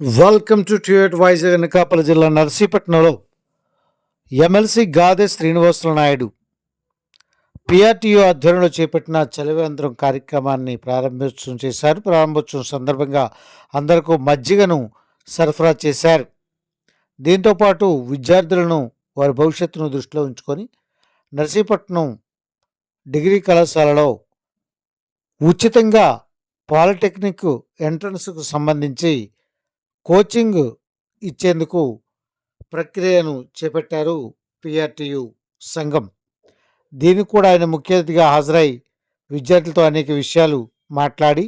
Welcome to ట్యూట్ వైజాగ్ అనకాపల్లి జిల్లా నర్సీపట్నంలో ఎమ్మెల్సీ గాదే శ్రీనివాసుల నాయుడు పిఆర్టీయూ ఆధ్వర్యంలో చేపట్టిన చలివేంద్రం కార్యక్రమాన్ని ప్రారంభోత్సవం చేశారు ప్రారంభోత్సవం సందర్భంగా అందరికీ మజ్జిగను సరఫరా చేశారు దీంతోపాటు విద్యార్థులను వారి భవిష్యత్తును దృష్టిలో ఉంచుకొని నర్సీపట్నం డిగ్రీ కళాశాలలో ఉచితంగా పాలిటెక్నిక్ ఎంట్రన్స్కు సంబంధించి కోచింగ్ ఇచ్చేందుకు ప్రక్రియను చేపట్టారు పిఆర్టీయు సంఘం. దీనికి కూడా ఆయన ముఖ్య అతిథిగా హాజరై విద్యార్థులతో అనేక విషయాలు మాట్లాడి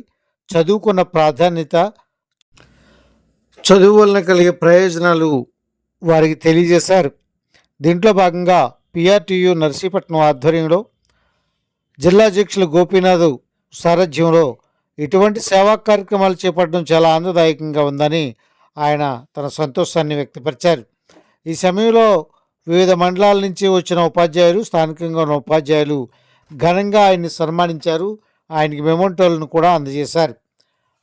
చదువుకున్న ప్రాధాన్యత చదువు వలన కలిగే ప్రయోజనాలు వారికి తెలియజేశారు. దీంట్లో భాగంగా పిఆర్టీయు నర్సీపట్నం ఆధ్వర్యంలో జిల్లా అధ్యక్షులు గోపీనాథ్ సారథ్యంలో ఇటువంటి సేవా కార్యక్రమాలు చేపట్టడం చాలా ఆనందదాయకంగా ఉందని ఆయన తన సంతోషాన్ని వ్యక్తపరిచారు. ఈ సమయంలో వివిధ మండలాల నుంచి వచ్చిన ఉపాధ్యాయులు స్థానికంగా ఉన్న ఉపాధ్యాయులు ఘనంగా ఆయన్ని సన్మానించారు. ఆయనకి మెమోంటోలను కూడా అందజేశారు.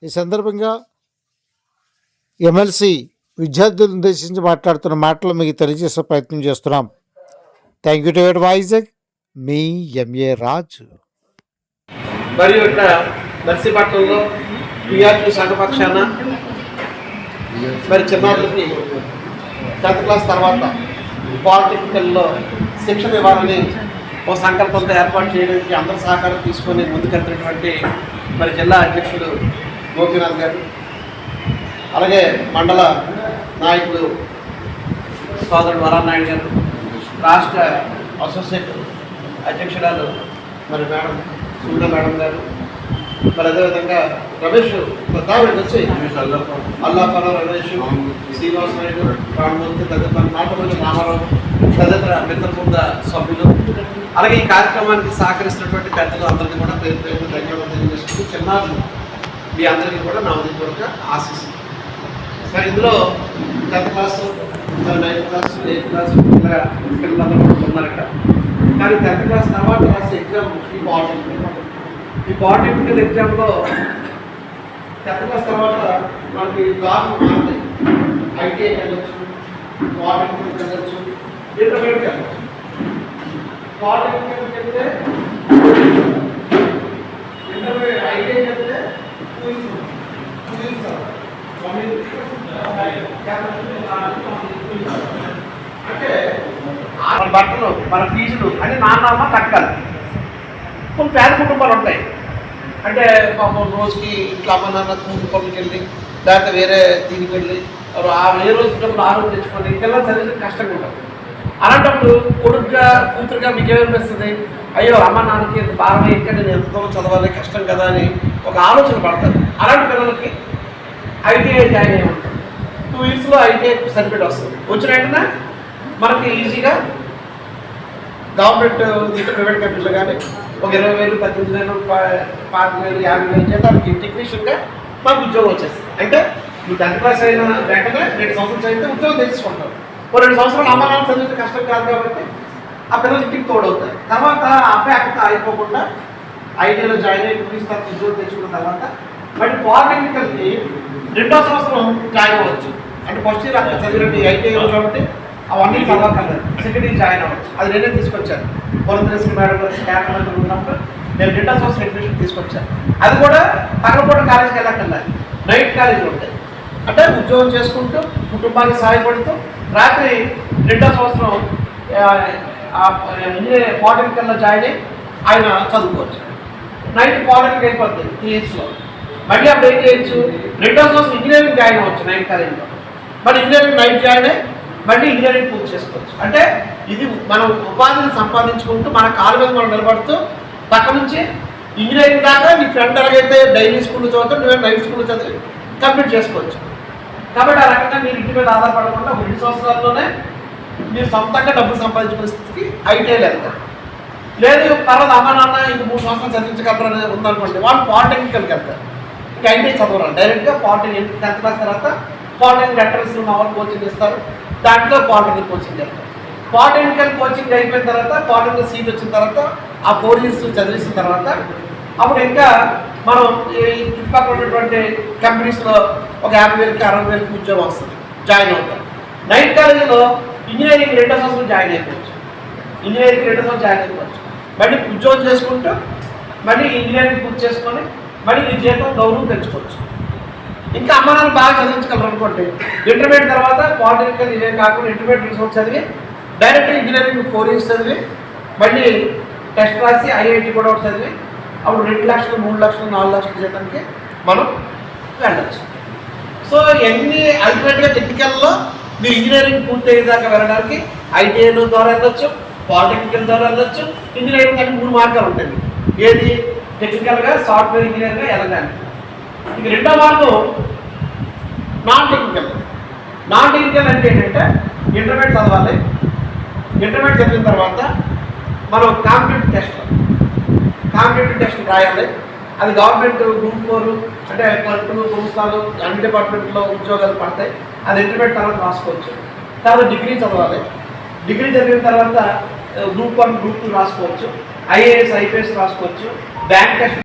ఈ సందర్భంగా ఎమ్మెల్సీ విద్యార్థులను ఉద్దేశించి మాట్లాడుతున్న మాటలు మీకు తెలియజేసే ప్రయత్నం చేస్తున్నాం. థ్యాంక్ యూ టు వైజాగ్ మీ ఎంఏ రాజు మరియు ఇక్కడ నర్సీపట్నంలో పిఆర్టీ సంఘపక్షాన మరి చిన్నారులకి టెన్త్ క్లాస్ తర్వాత పాలిటెక్నికల్లో శిక్షణ ఇవ్వాలని ఓ సంకల్పంతో ఏర్పాటు చేయడానికి అందరి సహకారం తీసుకొని ముందుకెళ్తున్నటువంటి మరి జిల్లా అధ్యక్షుడు గోపీనాథ్ గారు అలాగే మండల నాయకుడు సోదరుడు వరానాయుడు గారు రాష్ట్ర అసోసియేట్ అధ్యక్షురాలు మరి మేడం సూర్య మేడం గారు మరి అదేవిధంగా రమేష్ ప్రతాప్ వచ్చి అల్లాపర రమేష్ శ్రీనివాస్ నాయుడు రామమూర్తి తదితర నాటపల్లి రామారావు తదితర మిత్రబృంద సభ్యులు. అలాగే ఈ కార్యక్రమానికి సహకరిస్తున్నటువంటి పెద్దలు అందరికీ కూడా పేరు పేరు ధన్యవాదాలు తెలియజేసుకుంటూ చిన్నారులు మీ అందరికీ కూడా నా ఉదయపూర్వక ఆశిస్తుంది మరి ఇందులో tenth class ninth class eighth class ఇలా పిల్లలందరూ ఉన్నారు ఇక్కడ కానీ టెన్త్ క్లాస్ తర్వాత రాసే ఎగ్జామ్ ఇంపార్టెంట్ ఈ పాలిటెక్నికల్ ఎగ్జామ్లో టెన్త్ క్లాస్ తర్వాత మనకి జాబ్ మారుతాయి. ఐటీఐ వెళ్ళొచ్చు పాలిటెక్నిక్ వెళ్ళొచ్చు ఇంటర్మీడియట్ వెళ్ళొచ్చు. పాలిటెక్నిక్ వెళ్తే ఇంటర్మీడియట్ ఐటీఐ వెళ్తే అంటే మన బట్టలు మన ఫీజులు అని నాన్నమ్మ కట్టాలి పేద కుటుంబాలు ఉంటాయి. అంటే పాపం రోజుకి ఇట్లా అమ్మ నాన్న కుటుంబంకి వెళ్ళి లేకపోతే వేరే దీనికి వెళ్ళి ఎవరు ఆ వేరే రోజు ఆరోగ్యం ఆ రోజు తెచ్చుకొని పిల్లలు చదివితే కష్టంగా ఉంటుంది. అలాంటప్పుడు కొడుకుగా కూతురుగా మీకు ఏమనిపిస్తుంది అయ్యో అమ్మ నాన్నకి ఇంత భారం ఇక్కడ నేను ఎంత చదవాలి కష్టం కదా అని ఒక ఆలోచన పడతారు. అలాంటి పిల్లలకి ఐటీఐ జాయిన్ అయ్యి ఉంటుంది టూ ఇయర్స్లో ఐటీఐ సర్టిఫికేట్ వస్తుంది. వచ్చిన వెంటనే మనకి ఈజీగా గవర్నమెంట్ ప్రైవేట్ కంపెనీలు కానీ ఒక ఇరవై వేలు పద్దెనిమిది వేలు పాతి వేలు యాభై వేలు చేయడానికి టెక్నీషియన్గా మాకు ఉద్యోగం వచ్చేస్తుంది. అంటే మీ టెన్త్ క్లాస్ అయిన వెంటనే రెండు సంవత్సరాలు అయితే ఉద్యోగం తెలుసుకుంటాం ఓ రెండు సంవత్సరాలు అమ్మ నాన్న చదివితే కష్టం కాదు కాబట్టి ఆ పిల్లలు ఇంటికి తోడవుతాయి తర్వాత ఆ అబ్బాయి అక్కడ ఆగిపోకుండా ఐటీఐలో జాయిన్ అయ్యి టూ తర్వాత ఉద్యోగం తెచ్చుకున్న తర్వాత మళ్ళీ పాలిటెక్నికల్కి రెండో సంవత్సరం జాయిన్ అవ్వచ్చు. అంటే ఫస్ట్ ఇయర్ అక్కడ చదివినట్టు ఐటీఐ కాబట్టి అవన్నీ చదవకలేదు సెకండ్ ఇయర్ జాయిన్ అవ్వచ్చు. అది నేనే తీసుకొచ్చాను పొలంతరేశ్వరి మేడం గారు ఉన్నప్పుడు నేను డేటా సంవత్సరం అడ్మిషన్ తీసుకొచ్చాను అది కూడా పగలపూట కాలేజీకి వెళ్ళక్కర్లేదు. నైట్ కాలేజ్ ఉంటాయి అంటే ఉద్యోగం చేసుకుంటూ కుటుంబానికి సహాయపడుతూ రాత్రి రెండో సంవత్సరం ఇంజనీరింగ్ పాలిటెక్నికల్లో జాయిన్ అయ్యి ఆయన చదువుకోవచ్చు. నైట్ పాలిటెక్నిక్ అయిపోతుంది టీఎస్లో మళ్ళీ అప్పుడు ఏం చేయొచ్చు? రెండో సంవత్సరం ఇంజనీరింగ్ జాయిన్ అవ్వచ్చు నైట్ కాలేజీలో మరి ఇంజనీరింగ్ నైట్ జాయిన్ అయ్యి మళ్ళీ ఇంజనీరింగ్ పూర్తి చేసుకోవచ్చు. అంటే ఇది మనం ఉపాధిని సంపాదించుకుంటూ మన కాలు మీద మనం నిలబడుతూ పక్క నుంచి ఇంజనీరింగ్ దాకా నీ ఫ్రెండ్ ఎలాగైతే డైలీ స్కూల్ చదువుతావు నువ్వే నైట్ స్కూల్లో చదివి కంప్లీట్ చేసుకోవచ్చు. కాబట్టి ఆ రకంగా మీరు ఇంటి మీద ఆధారపడకుండా ఒక రెండు సంవత్సరాల్లోనే మీరు సొంతంగా డబ్బులు సంపాదించుకునే స్థితికి ఐటీఐ వెళ్తారు లేదు. పర్వాలేదు అమ్మ నాన్న ఇంక మూడు సంవత్సరాలు చదివించగలరు ఉందనుకోండి. వాళ్ళు పాలిటెక్నికల్కి వెళ్తారు. ఇంకా ఐటీఐ చదవరు. డైరెక్ట్గా పాలిటెక్నిక్ టెన్త్ క్లాస్ తర్వాత పాలిటెక్నిక్ లెటర్స్ మా వాళ్ళు కోచింగ్ ఇస్తారు దాంట్లో పాలిటెక్నిక్ కోచింగ్ చేస్తారు పాలిటెక్నికల్ కోచింగ్ అయిపోయిన తర్వాత పాలిటెక్నికల్ సీట్ వచ్చిన తర్వాత ఆ ఫోర్ ఇయర్స్ చదివించిన తర్వాత అప్పుడు ఇంకా మనం ఈ చుట్టుపక్కల ఉన్నటువంటి కంపెనీస్లో ఒక యాభై వేలకి అరవై వేలకి ఉద్యోగం వస్తుంది జాయిన్ అవుతారు నైట్ కాలేజీలో ఇంజనీరింగ్ రెండో సంవత్సరం జాయిన్ అయిపోవచ్చు. ఇంజనీరింగ్ రెండో సంవత్సరం జాయిన్ అయిపోవచ్చు. మళ్ళీ ఉద్యోగం చేసుకుంటూ మళ్ళీ ఇంజనీరింగ్ పూర్తి చేసుకొని మళ్ళీ నీ జీతం గౌరవం పెంచుకోవచ్చు. ఇంకా అమ్మ నాన్న బాగా చదివించగలరు అనుకోండి. ఇంటర్మీడియట్ తర్వాత పాలిటెక్నికల్ ఇవే కాకుండా ఇంటర్మీడియట్ రిసోర్స్ చదివి డైరెక్ట్ ఇంజనీరింగ్ ఫోర్ ఇయర్స్ చదివి మళ్ళీ టెస్ట్ రాసి ఐఐటి కూడా ఒకటి చదివి అప్పుడు రెండు లక్షలు మూడు లక్షలు నాలుగు లక్షలు చేయడానికి మనం వెళ్ళచ్చు. సో ఎన్ని అల్టిమేట్గా టెక్నికల్లో మీరు ఇంజనీరింగ్ పూర్తి అయ్యేదాకా వెళ్ళడానికి ఐటీఐల ద్వారా వెళ్ళొచ్చు పాలిటెక్నికల్ ద్వారా వెళ్ళొచ్చు ఇంజనీరింగ్ అంటే మూడు మార్గాలు ఉంటాయి. ఏది? టెక్నికల్గా సాఫ్ట్వేర్ ఇంజనీర్గా వెళ్ళడానికి ఇక రెండో మార్గం. నాన్ టెక్నికల్ నాన్ టెక్నికల్ అంటే ఏంటంటే ఇంటర్మీడియట్ చదవాలి ఇంటర్మీడియట్ చదివిన తర్వాత మనం కాంపిటేటివ్ టెస్ట్. కాంపిటేటివ్ టెస్ట్ రాయాలి. అది గవర్నమెంట్ గ్రూప్ ఫోర్ అంటే క్లర్కులు సంస్థలు అన్ని డిపార్ట్మెంట్లో ఉద్యోగాలు పడతాయి. అది ఇంటర్మీడియట్ తర్వాత రాసుకోవచ్చు. తర్వాత డిగ్రీ చదవాలి. డిగ్రీ చదివిన తర్వాత గ్రూప్ వన్ గ్రూప్ టూ రాసుకోవచ్చు. ఐఏఎస్ ఐపీఎస్ రాసుకోవచ్చు. Bank test